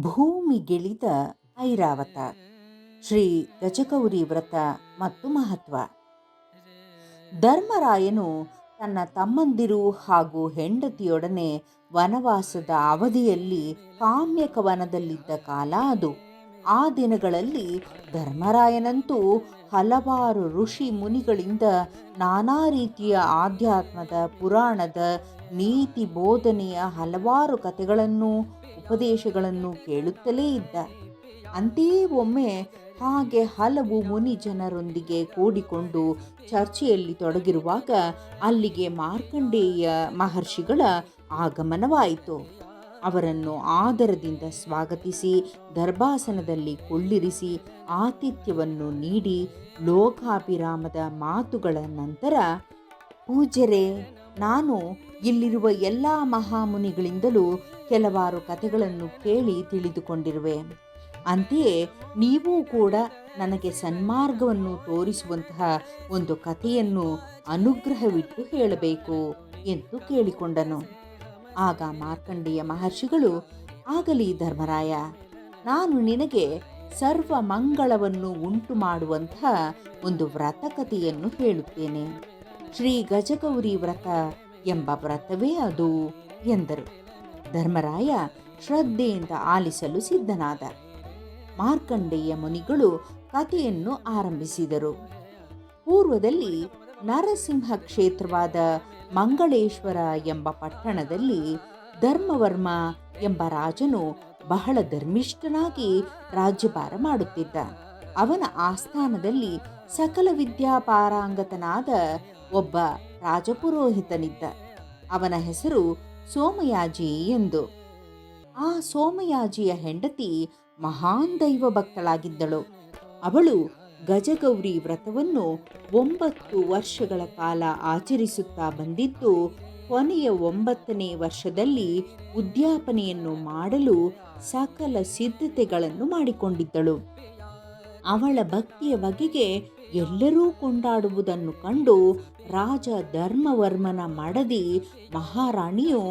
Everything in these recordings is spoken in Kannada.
ಭೂಮಿಗಿಳಿದ ಐರಾವತ. ಶ್ರೀ ಗಜಗೌರಿ ವ್ರತ ಮತ್ತು ಮಹತ್ವ. ಧರ್ಮರಾಯನು ತನ್ನ ತಮ್ಮಂದಿರು ಹಾಗೂ ಹೆಂಡತಿಯೊಡನೆ ವನವಾಸದ ಅವಧಿಯಲ್ಲಿ ಕಾಮ್ಯಕ ವನದಲ್ಲಿದ್ದ ಕಾಲ ಅದು. ಆ ದಿನಗಳಲ್ಲಿ ಧರ್ಮರಾಯನಂತೂ ಹಲವಾರು ಋಷಿ ಮುನಿಗಳಿಂದ ನಾನಾ ರೀತಿಯ ಆಧ್ಯಾತ್ಮದ, ಪುರಾಣದ, ನೀತಿ ಬೋಧನೆಯ ಹಲವಾರು ಕಥೆಗಳನ್ನು, ಉಪದೇಶಗಳನ್ನು ಕೇಳುತ್ತಲೇ ಇದ್ದ. ಅಂತೆಯೇ ಒಮ್ಮೆ ಹಾಗೆ ಹಲವು ಮುನಿ ಜನರೊಂದಿಗೆ ಕೂಡಿಕೊಂಡು ಚರ್ಚೆಯಲ್ಲಿ ತೊಡಗಿರುವಾಗ ಅಲ್ಲಿಗೆ ಮಾರ್ಕಂಡೇಯ ಮಹರ್ಷಿಗಳ ಆಗಮನವಾಯಿತು. ಅವರನ್ನು ಆದರದಿಂದ ಸ್ವಾಗತಿಸಿ, ದರ್ಭಾಸನದಲ್ಲಿ ಕುಳ್ಳಿರಿಸಿ, ಆತಿಥ್ಯವನ್ನು ನೀಡಿ, ಲೋಕಾಭಿರಾಮದ ಮಾತುಗಳ ನಂತರ, ಪೂಜ್ಯರೇ, ನಾನು ಇಲ್ಲಿರುವ ಎಲ್ಲ ಮಹಾಮುನಿಗಳಿಂದಲೂ ಕೆಲವಾರು ಕಥೆಗಳನ್ನು ಕೇಳಿ ತಿಳಿದುಕೊಂಡಿರುವೆ. ಅಂತೆಯೇ ನೀವೂ ಕೂಡ ನನಗೆ ಸನ್ಮಾರ್ಗವನ್ನು ತೋರಿಸುವಂತಹ ಒಂದು ಕಥೆಯನ್ನು ಅನುಗ್ರಹವಿಟ್ಟು ಹೇಳಬೇಕು ಎಂದು ಕೇಳಿಕೊಂಡನು. ಆಗ ಮಾರ್ಕಂಡೇಯ ಮಹರ್ಷಿಗಳು, ಆಗಲಿ ಧರ್ಮರಾಯ, ನಾನು ನಿನಗೆ ಸರ್ವ ಮಂಗಳವನ್ನು ಉಂಟು ಮಾಡುವಂತಹ ಒಂದು ವ್ರತಕಥೆಯನ್ನು ಹೇಳುತ್ತೇನೆ. ಶ್ರೀ ಗಜಗೌರಿ ವ್ರತ ಎಂಬ ವ್ರತವೇ ಅದು, ಎಂದರು. ಧರ್ಮರಾಯ ಶ್ರದ್ಧೆಯಿಂದ ಆಲಿಸಲು ಸಿದ್ಧನಾದ. ಮಾರ್ಕಂಡೇಯ ಮುನಿಗಳು ಕಥೆಯನ್ನು ಆರಂಭಿಸಿದರು. ಪೂರ್ವದಲ್ಲಿ ನರಸಿಂಹ ಕ್ಷೇತ್ರವಾದ ಮಂಗಳೇಶ್ವರ ಎಂಬ ಪಟ್ಟಣದಲ್ಲಿ ಧರ್ಮವರ್ಮ ಎಂಬ ರಾಜನು ಬಹಳ ಧರ್ಮಿಷ್ಠನಾಗಿ ರಾಜ್ಯಭಾರ ಮಾಡುತ್ತಿದ್ದ ಅವನ ಆಸ್ಥಾನದಲ್ಲಿ ಸಕಲ ವಿದ್ಯಾಪಾರಾಂಗತನಾದ ಒಬ್ಬ ರಾಜಪುರೋಹಿತನಿದ್ದ ಅವನ ಹೆಸರು ಸೋಮಯಾಜಿ ಎಂದು. ಆ ಸೋಮಯಾಜಿಯ ಹೆಂಡತಿ ಮಹಾನ್ ದೈವ ಭಕ್ತಳಾಗಿದ್ದಳು ಅವಳು ಗಜಗೌರಿ ವ್ರತವನ್ನು ಒಂಬತ್ತು ವರ್ಷಗಳ ಕಾಲ ಆಚರಿಸುತ್ತಾ ಬಂದಿದ್ದು, ಕೊನೆಯ ಒಂಬತ್ತನೇ ವರ್ಷದಲ್ಲಿ ಉದ್ಯಾಪನೆಯನ್ನು ಮಾಡಲು ಸಕಲ ಸಿದ್ಧತೆಗಳನ್ನು ಮಾಡಿಕೊಂಡಿದ್ದಳು. ಅವಳ ಭಕ್ತಿಯ ಬಗೆಗೆ ಎಲ್ಲರೂ ಕೊಂಡಾಡುವುದನ್ನು ಕಂಡು ರಾಜ ಧರ್ಮವರ್ಮನ ಮಡದಿ ಮಹಾರಾಣಿಯು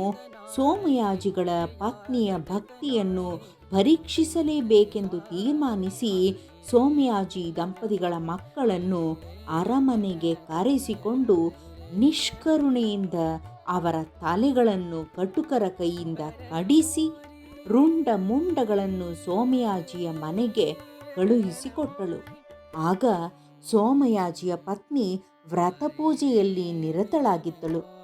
ಸೋಮಯಾಜಿಗಳ ಪತ್ನಿಯ ಭಕ್ತಿಯನ್ನು ಪರೀಕ್ಷಿಸಲೇಬೇಕೆಂದು ತೀರ್ಮಾನಿಸಿ ಸೋಮಯಾಜಿ ದಂಪತಿಗಳ ಮಕ್ಕಳನ್ನು ಅರಮನೆಗೆ ಕರೆಸಿಕೊಂಡು ನಿಷ್ಕರುಣೆಯಿಂದ ಅವರ ತಲೆಗಳನ್ನು ಕಟುಕರ ಕೈಯಿಂದ ಕಡಿಸಿ ರುಂಡ ಮುಂಡಗಳನ್ನು ಸೋಮಯಾಜಿಯ ಮನೆಗೆ ಕಳುಹಿಸಿಕೊಟ್ಟಳು. ಆಗ ಸೋಮಯಾಜಿಯ ಪತ್ನಿ ವ್ರತಪೂಜೆಯಲ್ಲಿ ನಿರತಳಾಗಿದ್ದಳು.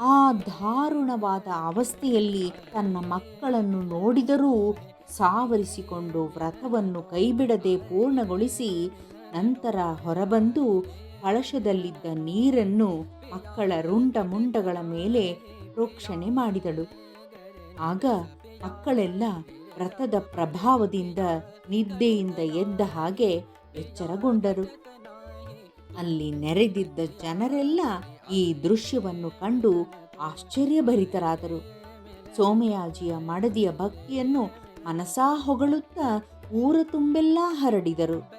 ಆ ದಾರುಣವಾದ ಅವಸ್ಥೆಯಲ್ಲಿ ತನ್ನ ಮಕ್ಕಳನ್ನು ನೋಡಿದರೂ ಸಾವರಿಸಿಕೊಂಡು ವ್ರತವನ್ನು ಕೈಬಿಡದೆ ಪೂರ್ಣಗೊಳಿಸಿ ನಂತರ ಹೊರಬಂದು ಕಳಶದಲ್ಲಿದ್ದ ನೀರನ್ನು ಮಕ್ಕಳ ರುಂಡ ಮುಂಡಗಳ ಮೇಲೆ ಪ್ರೋಕ್ಷಣೆ ಮಾಡಿದಳು. ಆಗ ಮಕ್ಕಳೆಲ್ಲ ವ್ರತದ ಪ್ರಭಾವದಿಂದ ನಿದ್ದೆಯಿಂದ ಎದ್ದ ಹಾಗೆ ಎಚ್ಚರಗೊಂಡರು. ಅಲ್ಲಿ ನೆರೆದಿದ್ದ ಜನರೆಲ್ಲ ಈ ದೃಶ್ಯವನ್ನು ಕಂಡು ಆಶ್ಚರ್ಯಭರಿತರಾದರು. ಸೋಮಯಾಜಿಯ ಮಡದಿಯ ಭಕ್ತಿಯನ್ನು ಮನಸಾ ಹೊಗಳುತ್ತ ಊರ ತುಂಬೆಲ್ಲ ಹರಡಿದರು.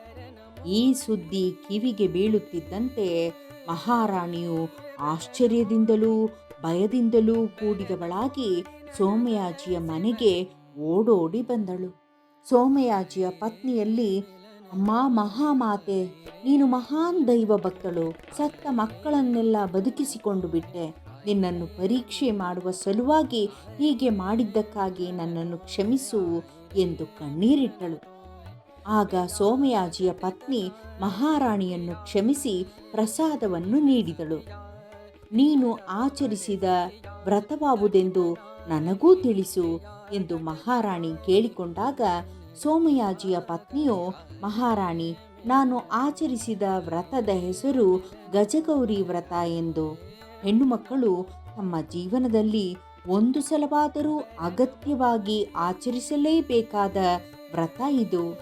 ಈ ಸುದ್ದಿ ಕಿವಿಗೆ ಬೀಳುತ್ತಿದ್ದಂತೆ ಮಹಾರಾಣಿಯು ಆಶ್ಚರ್ಯದಿಂದಲೂ ಭಯದಿಂದಲೂ ಕೂಡಿದವಳಾಗಿ ಸೋಮಯಾಜಿಯ ಮನೆಗೆ ಓಡೋಡಿ ಬಂದಳು. ಸೋಮಯಾಜಿಯ ಪತ್ನಿಯಲ್ಲಿ, ಅಮ್ಮ, ಮಹಾಮಾತೆ, ನೀನು ಮಹಾನ್ ದೈವ ಭಕ್ತಳು ಸತ್ತ ಮಕ್ಕಳನ್ನೆಲ್ಲ ಬದುಕಿಸಿಕೊಂಡು ಬಿಟ್ಟೆ. ನಿನ್ನನ್ನು ಪರೀಕ್ಷೆ ಮಾಡುವ ಸಲುವಾಗಿ ಹೀಗೆ ಮಾಡಿದ್ದಕ್ಕಾಗಿ ನನ್ನನ್ನು ಕ್ಷಮಿಸು ಎಂದು ಕಣ್ಣೀರಿಟ್ಟಳು. ಆಗ ಸೋಮಯಾಜಿಯ ಪತ್ನಿ ಮಹಾರಾಣಿಯನ್ನು ಕ್ಷಮಿಸಿ ಪ್ರಸಾದವನ್ನು ನೀಡಿದಳು. ನೀನು ಆಚರಿಸಿದ ವ್ರತವಾವುದೆಂದು ನನಗೂ ತಿಳಿಸು ಎಂದು ಮಹಾರಾಣಿ ಕೇಳಿಕೊಂಡಾಗ ಸೋಮಯಾಜಿಯ ಪತ್ನಿಯು, ಮಹಾರಾಣಿ, ನಾನು ಆಚರಿಸಿದ ವ್ರತದ ಹೆಸರು ಗಜಗೌರಿ ವ್ರತ ಎಂದು. ಹೆಣ್ಣು ಮಕ್ಕಳು ತಮ್ಮ ಜೀವನದಲ್ಲಿ ಒಂದು ಸಲವಾದರೂ ಅಗತ್ಯವಾಗಿ ಆಚರಿಸಲೇಬೇಕಾದ ವ್ರತ ಇದು.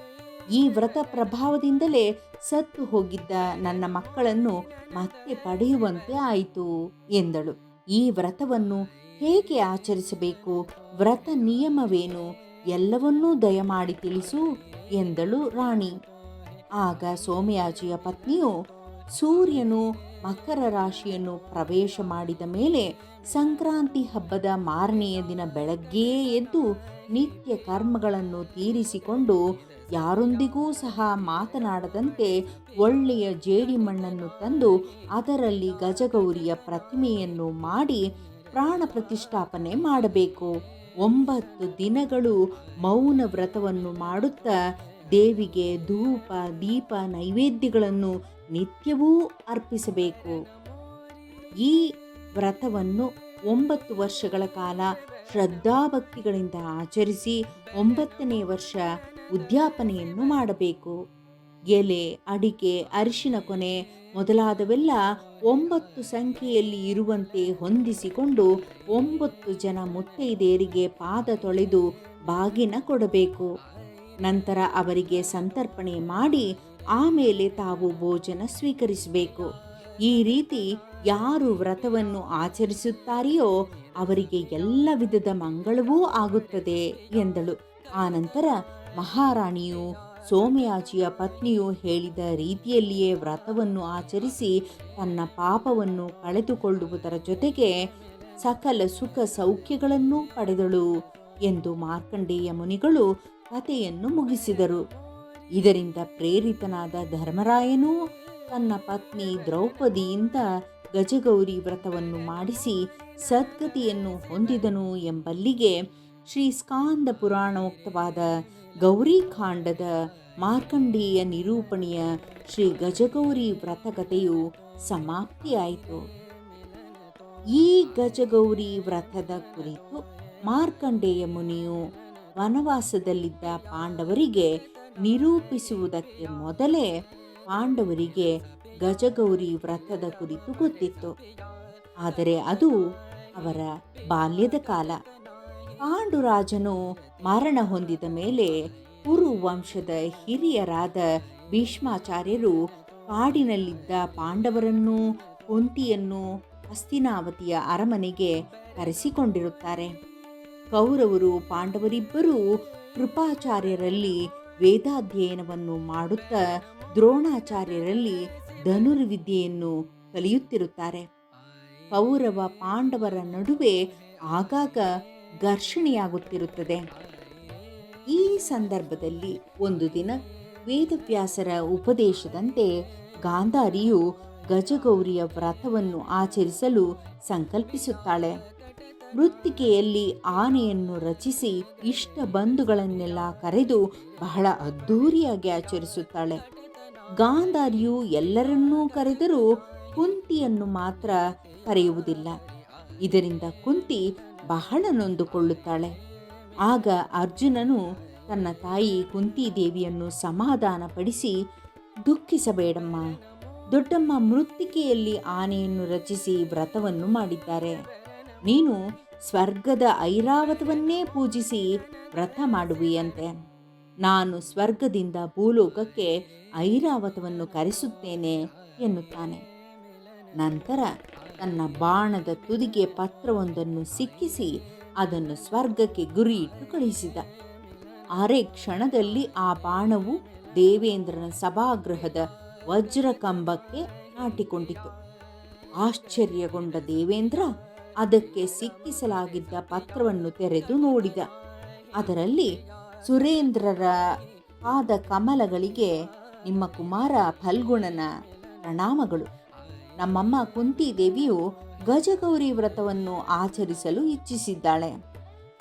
ಈ ವ್ರತ ಪ್ರಭಾವದಿಂದಲೇ ಸತ್ತು ಹೋಗಿದ್ದ ನನ್ನ ಮಕ್ಕಳನ್ನು ಮತ್ತೆ ಪಡೆಯುವಂತೆ ಆಯಿತು ಎಂದಳು. ಈ ವ್ರತವನ್ನು ಹೇಗೆ ಆಚರಿಸಬೇಕು? ವ್ರತ ನಿಯಮವೇನು? ಎಲ್ಲವನ್ನೂ ದಯಮಾಡಿ ತಿಳಿಸು ಎಂದಳು ರಾಣಿ. ಆಗ ಸೋಮಯಾಜಿಯ ಪತ್ನಿಯು ಸೂರ್ಯನು ಮಕರ ರಾಶಿಯನ್ನು ಪ್ರವೇಶ ಮಾಡಿದ ಮೇಲೆ ಸಂಕ್ರಾಂತಿ ಹಬ್ಬದ ಮಾರನೆಯ ದಿನ ಬೆಳಗ್ಗೆ ಎದ್ದು ನಿತ್ಯ ಕರ್ಮಗಳನ್ನು ತೀರಿಸಿಕೊಂಡು ಯಾರೊಂದಿಗೂ ಸಹ ಮಾತನಾಡದಂತೆ ಒಳ್ಳೆಯ ಜೇಡಿಮಣ್ಣನ್ನು ತಂದು ಅದರಲ್ಲಿ ಗಜಗೌರಿಯ ಪ್ರತಿಮೆಯನ್ನು ಮಾಡಿ ಪ್ರಾಣ ಪ್ರತಿಷ್ಠಾಪನೆ ಮಾಡಬೇಕು. ಒಂಬತ್ತು ದಿನಗಳು ಮೌನ ವ್ರತವನ್ನು ಮಾಡುತ್ತಾ ದೇವಿಗೆ ಧೂಪ, ದೀಪ, ನೈವೇದ್ಯಗಳನ್ನು ನಿತ್ಯವೂ ಅರ್ಪಿಸಬೇಕು. ಈ ವ್ರತವನ್ನು ಒಂಬತ್ತು ವರ್ಷಗಳ ಕಾಲ ಶ್ರದ್ಧಾಭಕ್ತಿಗಳಿಂದ ಆಚರಿಸಿ ಒಂಬತ್ತನೇ ವರ್ಷ ಉದ್ಯಾಪನೆಯನ್ನು ಮಾಡಬೇಕು. ಎಲೆ, ಅಡಿಕೆ, ಅರಿಶಿನ ಕೊನೆ ಮೊದಲಾದವೆಲ್ಲ ಒಂಬತ್ತು ಸಂಖ್ಯೆಯಲ್ಲಿ ಇರುವಂತೆ ಹೊಂದಿಸಿಕೊಂಡು ಒಂಬತ್ತು ಜನ ಮುತ್ತೈದೆಯರಿಗೆ ಪಾದ ತೊಳೆದು ಬಾಗಿನ ಕೊಡಬೇಕು. ನಂತರ ಅವರಿಗೆ ಸಂತರ್ಪಣೆ ಮಾಡಿ ಆಮೇಲೆ ತಾವು ಭೋಜನ ಸ್ವೀಕರಿಸಬೇಕು. ಈ ರೀತಿ ಯಾರು ವ್ರತವನ್ನು ಆಚರಿಸುತ್ತಾರೆಯೋ ಅವರಿಗೆ ಎಲ್ಲ ವಿಧದ ಮಂಗಳವೂ ಆಗುತ್ತದೆ, ಎಂದಳು. ಆನಂತರ ಮಹಾರಾಣಿಯು ಸೋಮಯಾಜಿಯ ಪತ್ನಿಯು ಹೇಳಿದ ರೀತಿಯಲ್ಲಿಯೇ ವ್ರತವನ್ನು ಆಚರಿಸಿ ತನ್ನ ಪಾಪವನ್ನು ಕಳೆದುಕೊಳ್ಳುವುದರ ಜೊತೆಗೆ ಸಕಲ ಸುಖ ಸೌಖ್ಯಗಳನ್ನೂ ಪಡೆದಳು, ಎಂದು ಮಾರ್ಕಂಡೇಯ ಮುನಿಗಳು ಕಥೆಯನ್ನು ಮುಗಿಸಿದರು. ಇದರಿಂದ ಪ್ರೇರಿತನಾದ ಧರ್ಮರಾಯನೂ ತನ್ನ ಪತ್ನಿ ದ್ರೌಪದಿಯಿಂದ ಗಜಗೌರಿ ವ್ರತವನ್ನು ಮಾಡಿಸಿ ಸದ್ಗತಿಯನ್ನು ಹೊಂದಿದನು ಎಂಬಲ್ಲಿಗೆ ಶ್ರೀ ಸ್ಕಾಂದ ಪುರಾಣೋಕ್ತವಾದ ಗೌರಿಕಾಂಡದ ಮಾರ್ಕಂಡೇಯ ನಿರೂಪಣೆಯ ಶ್ರೀ ಗಜಗೌರಿ ವ್ರತಕಥೆಯು ಸಮಾಪ್ತಿಯಾಯಿತು. ಈ ಗಜಗೌರಿ ವ್ರತದ ಕುರಿತು ಮಾರ್ಕಂಡೇಯ ಮುನಿಯು ವನವಾಸದಲ್ಲಿದ್ದ ಪಾಂಡವರಿಗೆ ನಿರೂಪಿಸುವುದಕ್ಕೆ ಮೊದಲೇ ಪಾಂಡವರಿಗೆ ಗಜಗೌರಿ ವ್ರತದ ಕುರಿತು ಗೊತ್ತಿತ್ತು. ಆದರೆ ಅದು ಅವರ ಬಾಲ್ಯದ ಕಾಲ. ಪಾಂಡುರಾಜನು ಮರಣ ಹೊಂದಿದ ಮೇಲೆ ಕುರು ವಂಶದ ಹಿರಿಯರಾದ ಭೀಷ್ಮಾಚಾರ್ಯರು ಕಾಡಿನಲ್ಲಿದ್ದ ಪಾಂಡವರನ್ನು ಕುಂತಿಯನ್ನು ಅಸ್ತಿನಾವತಿಯ ಅರಮನೆಗೆ ಕರೆಸಿಕೊಂಡಿರುತ್ತಾರೆ. ಕೌರವರು ಪಾಂಡವರಿಬ್ಬರೂ ಕೃಪಾಚಾರ್ಯರಲ್ಲಿ ವೇದಾಧ್ಯಯನವನ್ನು ಮಾಡುತ್ತಾ ದ್ರೋಣಾಚಾರ್ಯರಲ್ಲಿ ಧನುರ್ವಿದ್ಯೆಯನ್ನು ಕಲಿಯುತ್ತಿರುತ್ತಾರೆ. ಕೌರವ ಪಾಂಡವರ ನಡುವೆ ಆಗಾಗ ಘರ್ಷಣೆಯಾಗುತ್ತಿರುತ್ತದೆ. ಈ ಸಂದರ್ಭದಲ್ಲಿ ಒಂದು ದಿನ ವೇದವ್ಯಾಸರ ಉಪದೇಶದಂತೆ ಗಾಂಧಾರಿಯು ಗಜಗೌರಿಯ ವ್ರತವನ್ನು ಆಚರಿಸಲು ಸಂಕಲ್ಪಿಸುತ್ತಾಳೆ. ಮೃತ್ತಿಕೆಯಲ್ಲಿ ಆನೆಯನ್ನು ರಚಿಸಿ ಇಷ್ಟ ಬಂಧುಗಳನ್ನೆಲ್ಲ ಕರೆದು ಬಹಳ ಅದ್ಧೂರಿಯಾಗಿ ಆಚರಿಸುತ್ತಾಳೆ. ಗಾಂಧಾರಿಯು ಎಲ್ಲರನ್ನೂ ಕರೆದರೂ ಕುಂತಿಯನ್ನು ಮಾತ್ರ ಕರೆಯುವುದಿಲ್ಲ. ಇದರಿಂದ ಕುಂತಿ ಬಹಳ ನೊಂದುಕೊಳ್ಳುತ್ತಾಳೆ. ಆಗ ಅರ್ಜುನನು ತನ್ನ ತಾಯಿ ಕುಂತಿದೇವಿಯನ್ನು ಸಮಾಧಾನಪಡಿಸಿ, ದುಃಖಿಸಬೇಡಮ್ಮ. ದೊಡ್ಡಮ್ಮ ಮೃತ್ತಿಕೆಯಲ್ಲಿ ಆನೆಯನ್ನು ರಚಿಸಿ ವ್ರತವನ್ನು ಮಾಡಿದ್ದಾರೆ. ನೀನು ಸ್ವರ್ಗದ ಐರಾವತವನ್ನೇ ಪೂಜಿಸಿ ವ್ರತ ಮಾಡುವಿಯಂತೆ. ನಾನು ಸ್ವರ್ಗದಿಂದ ಭೂಲೋಕಕ್ಕೆ ಐರಾವತವನ್ನು ಕರೆಸುತ್ತೇನೆ ಎನ್ನುತ್ತಾನೆ. ನಂತರ ತನ್ನ ಬಾಣದ ತುದಿಗೆ ಪತ್ರವೊಂದನ್ನು ಸಿಕ್ಕಿಸಿ ಅದನ್ನು ಸ್ವರ್ಗಕ್ಕೆ ಗುರಿಯಿಟ್ಟು ಕಳುಹಿಸಿದ. ಅರೆ ಕ್ಷಣದಲ್ಲಿ ಆ ಬಾಣವು ದೇವೇಂದ್ರನ ಸಭಾಗೃಹದ ವಜ್ರಕಂಬಕ್ಕೆ ನಾಟಿಕೊಂಡಿತು. ಆಶ್ಚರ್ಯಗೊಂಡ ದೇವೇಂದ್ರ ಅದಕ್ಕೆ ಸಿಕ್ಕಿಸಲಾಗಿದ್ದ ಪತ್ರವನ್ನು ತೆರೆದು ನೋಡಿದ. ಅದರಲ್ಲಿ ಸುರೇಂದ್ರರ ಪಾದ ಕಮಲಗಳಿಗೆ ನಿಮ್ಮ ಕುಮಾರ ಫಲ್ಗುಣನ ಪ್ರಣಾಮಗಳು. ನಮ್ಮಮ್ಮ ಕುಂತಿದೇವಿಯು ಗಜಗೌರಿ ವ್ರತವನ್ನು ಆಚರಿಸಲು ಇಚ್ಛಿಸಿದ್ದಾಳೆ.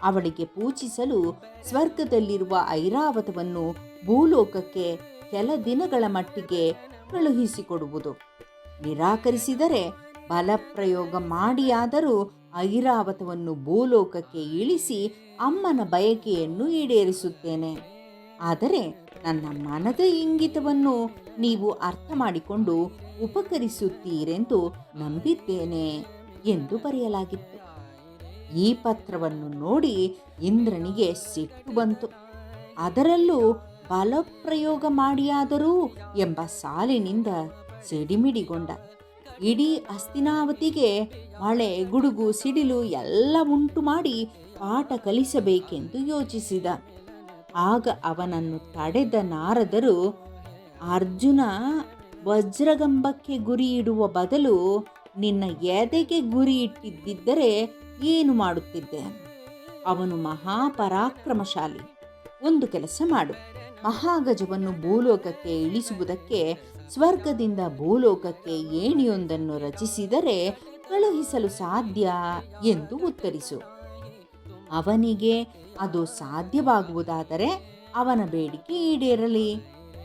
ಅವಳಿಗೆ ಪೂಜಿಸಲು ಸ್ವರ್ಗದಲ್ಲಿರುವ ಐರಾವತವನ್ನು ಭೂಲೋಕಕ್ಕೆ ಕೆಲ ದಿನಗಳ ಮಟ್ಟಿಗೆ ಕಳುಹಿಸಿಕೊಡುವುದು. ನಿರಾಕರಿಸಿದರೆ ಬಲಪ್ರಯೋಗ ಮಾಡಿಯಾದರೂ ಐರಾವತವನ್ನು ಭೂಲೋಕಕ್ಕೆ ಇಳಿಸಿ ಅಮ್ಮನ ಬಯಕೆಯನ್ನು ಈಡೇರಿಸುತ್ತೇನೆ. ಆದರೆ ನನ್ನ ಮನದ ಇಂಗಿತವನ್ನು ನೀವು ಅರ್ಥ ಮಾಡಿಕೊಂಡು ಉಪಕರಿಸುತ್ತೀರೆಂದು ನಂಬಿದ್ದೇನೆ ಎಂದು ಬರೆಯಲಾಗಿತ್ತು. ಈ ಪತ್ರವನ್ನು ನೋಡಿ ಇಂದ್ರನಿಗೆ ಸಿಟ್ಟು ಬಂತು. ಅದರಲ್ಲೂ ಬಲಪ್ರಯೋಗ ಮಾಡಿಯಾದರೂ ಎಂಬ ಸಾಲಿನಿಂದ ಸಿಡಿಮಿಡಿಗೊಂಡ ಇಡೀ ಅಸ್ತಿನಾವತಿಗೆ ಮಳೆ, ಗುಡುಗು, ಸಿಡಿಲು ಎಲ್ಲ ಉಂಟು ಮಾಡಿ ಪಾಠ ಕಲಿಸಬೇಕೆಂದು ಯೋಚಿಸಿದ. ಆಗ ಅವನನ್ನು ತಡೆದ ನಾರದರು, ಅರ್ಜುನ, ವಜ್ರಗಂಬಕ್ಕೆ ಗುರಿ ಬದಲು ನಿನ್ನ ಎದೆಗೆ ಗುರಿ ಇಟ್ಟಿದ್ದಿದ್ದರೆ ಏನು ಮಾಡುತ್ತಿದ್ದೆ? ಅವನು ಮಹಾಪರಾಕ್ರಮಶಾಲಿ. ಒಂದು ಕೆಲಸ ಮಾಡು. ಮಹಾಗಜವನ್ನು ಭೂಲೋಕಕ್ಕೆ ಇಳಿಸುವುದಕ್ಕೆ, ಸ್ವರ್ಗದಿಂದ ಭೂಲೋಕಕ್ಕೆ ಏಣಿಯೊಂದನ್ನು ರಚಿಸಿದರೆ ಕಳುಹಿಸಲು ಸಾಧ್ಯ ಎಂದು ಉತ್ತರಿಸು. ಅವನಿಗೆ ಅದು ಸಾಧ್ಯವಾಗುವುದಾದರೆ ಅವನ ಬೇಡಿಕೆ ಈಡೇರಲಿ.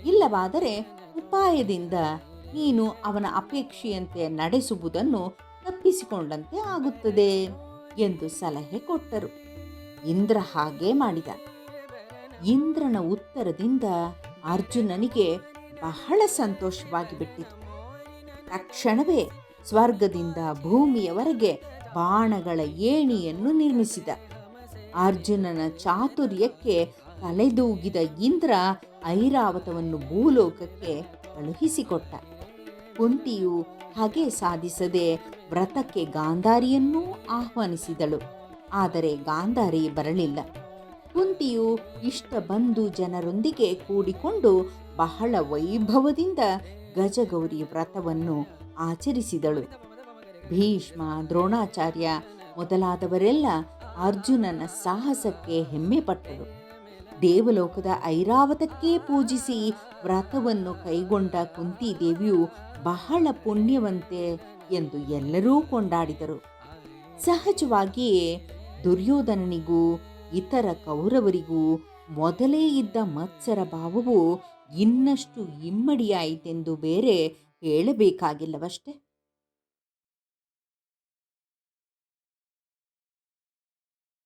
ಇಲ್ಲವಾದರೆ ಉಪಾಯದಿಂದ ನೀನು ಅವನ ಅಪೇಕ್ಷೆಯಂತೆ ನಡೆಸುವುದನ್ನು ತಪ್ಪಿಸಿಕೊಂಡಂತೆ ಆಗುತ್ತದೆ ಎಂದು ಸಲಹೆ ಕೊಟ್ಟರು. ಇಂದ್ರ ಹಾಗೆ ಮಾಡಿದ. ಇಂದ್ರನ ಉತ್ತರದಿಂದ ಅರ್ಜುನನಿಗೆ ಬಹಳ ಸಂತೋಷವಾಗಿ ಬಿಟ್ಟಿತು. ತಕ್ಷಣವೇ ಸ್ವರ್ಗದಿಂದ ಭೂಮಿಯವರೆಗೆ ಬಾಣಗಳ ಏಣಿಯನ್ನು ನಿರ್ಮಿಸಿದ. ಅರ್ಜುನನ ಚಾತುರ್ಯಕ್ಕೆ ತಲೆದೂಗಿದ ಇಂದ್ರ ಐರಾವತವನ್ನು ಭೂಲೋಕಕ್ಕೆ ಕಳುಹಿಸಿಕೊಟ್ಟ. ಕುಂತಿಯು ಹಾಗೆ ಸಾಧಿಸದೆ ವ್ರತಕ್ಕೆ ಗಾಂಧಾರಿಯನ್ನೂ ಆಹ್ವಾನಿಸಿದಳು. ಆದರೆ ಗಾಂಧಾರಿ ಬರಲಿಲ್ಲ. ಕುಂತಿಯು ಇಷ್ಟ ಬಂಧು ಜನರೊಂದಿಗೆ ಕೂಡಿಕೊಂಡು ಬಹಳ ವೈಭವದಿಂದ ಗಜಗೌರಿ ವ್ರತವನ್ನು ಆಚರಿಸಿದಳು. ಭೀಷ್ಮ, ದ್ರೋಣಾಚಾರ್ಯ ಮೊದಲಾದವರೆಲ್ಲ ಅರ್ಜುನನ ಸಾಹಸಕ್ಕೆ ಹೆಮ್ಮೆಪಟ್ಟರು. ದೇವಲೋಕದ ಐರಾವತಕ್ಕೆ ಪೂಜಿಸಿ ವ್ರತವನ್ನು ಕೈಗೊಂಡ ಕುಂತಿ ದೇವಿಯು ಬಹಳ ಪುಣ್ಯವಂತೆ ಎಂದು ಎಲ್ಲರೂ ಕೊಂಡಾಡಿದರು. ಸಹಜವಾಗಿಯೇ ದುರ್ಯೋಧನನಿಗೂ ಇತರ ಕೌರವರಿಗೂ ಮೊದಲೇ ಇದ್ದ ಮತ್ಸರ ಭಾವವು ಇನ್ನಷ್ಟು ಇಮ್ಮಡಿಯಾಯಿತೆಂದು ಬೇರೆ ಹೇಳಬೇಕಾಗಿಲ್ಲವಷ್ಟೆ.